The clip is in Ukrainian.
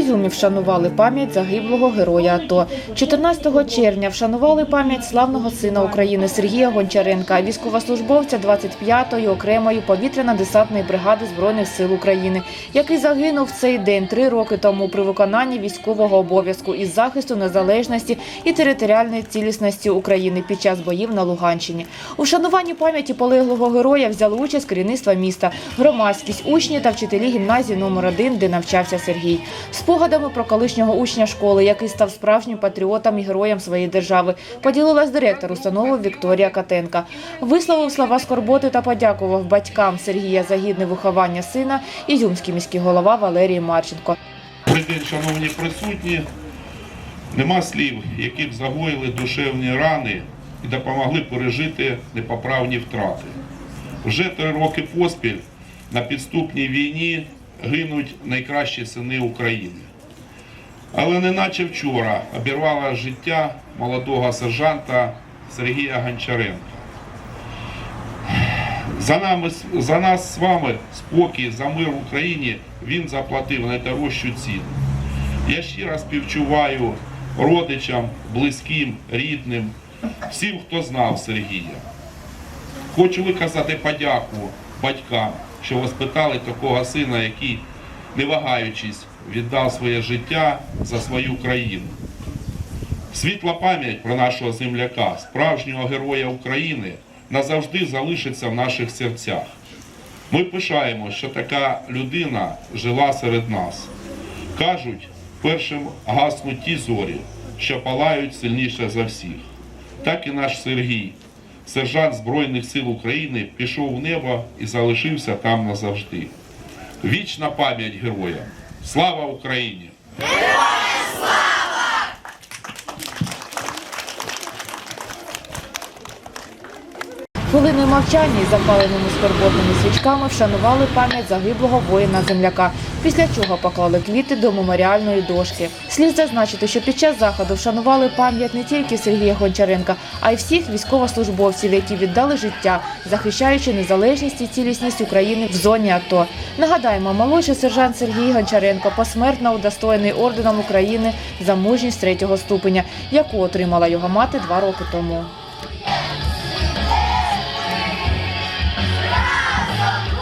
Ізюмі вшанували пам'ять загиблого героя АТО. 14 червня вшанували пам'ять славного сина України Сергія Гончаренка, військовослужбовця 25-ї окремої повітряно-десантної бригади Збройних сил України, який загинув в цей день три роки тому при виконанні військового обов'язку із захисту незалежності і територіальної цілісності України під час боїв на Луганщині. У вшануванні пам'яті полеглого героя взяли участь керівництво міста, громадськість, учні та вчителі гімназії номер 1 де навчався Сергій. Спогадами про колишнього учня школи, який став справжнім патріотом і героєм своєї держави, поділилась директор установи Вікторія Катенка. Висловив слова скорботи та подякував батькам Сергія за гідне виховання сина ізюмський міський голова Валерій Марченко. Добрий день, шановні присутні. Нема слів, які б загоїли душевні рани і допомогли пережити непоправні втрати. Вже три роки поспіль на підступній війні гинуть найкращі сини України. Але не наче вчора обірвала життя молодого сержанта Сергія Гончаренка. За, нами, за нас з вами спокій, за мир в Україні він заплатив найдорожчу ціну. Я щиро співчуваю родичам, близьким, рідним, всім, хто знав Сергія. Хочу виказати подяку батькам, що воспитали такого сина, який, не вагаючись, віддав своє життя за свою країну. Світла пам'ять про нашого земляка, справжнього героя України, назавжди залишиться в наших серцях. Ми пишаємо, що така людина жила серед нас. Кажуть, першим гаснуть ті зорі, що палають сильніше за всіх. Так і наш Сергій, сержант Збройних сил України, пішов в небо і залишився там назавжди. Вічна пам'ять героям! Слава Україні! Хвилиною мовчання із запаленими скорботними свічками вшанували пам'ять загиблого воїна-земляка, після чого поклали квіти до меморіальної дошки. Слід зазначити, що під час заходу вшанували пам'ять не тільки Сергія Гончаренка, а й всіх військовослужбовців, які віддали життя, захищаючи незалежність і цілісність України в зоні АТО. Нагадаємо, молодший сержант Сергій Гончаренко посмертно удостоєний орденом України за мужність третього ступеня, яку отримала його мати два роки тому. Let's go!